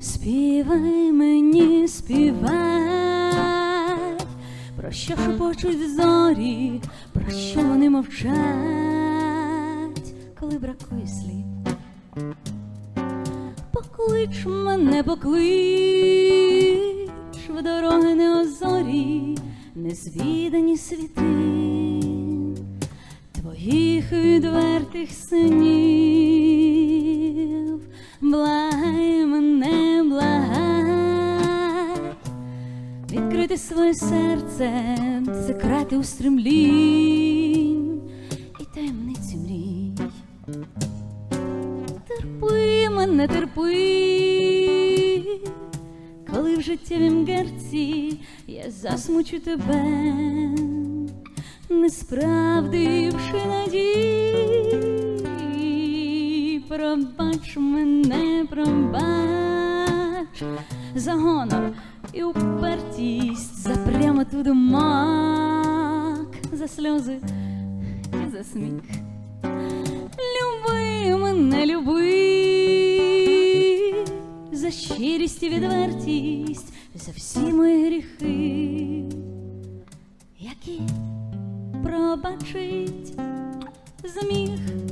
Співай мені, співай, про що шепочуть зорі, про що вони мовчать, коли бракує слів. Поклич мене, поклич. В дороги неозорі, незвідані світи. Твоїх відвертих синів, відкрити своє серце, секрети устремлінь і таємниці мрій. Терпи мене, терпи, коли в життєвім герці я засмучу тебе, не справдивши надій, пробач мене, пробач за гонор і упертість, за прямоту думок, за сльози і за сміх. Люби мене, люби за щирість і відвертість, за всі мої гріхи, які пробачить зміг.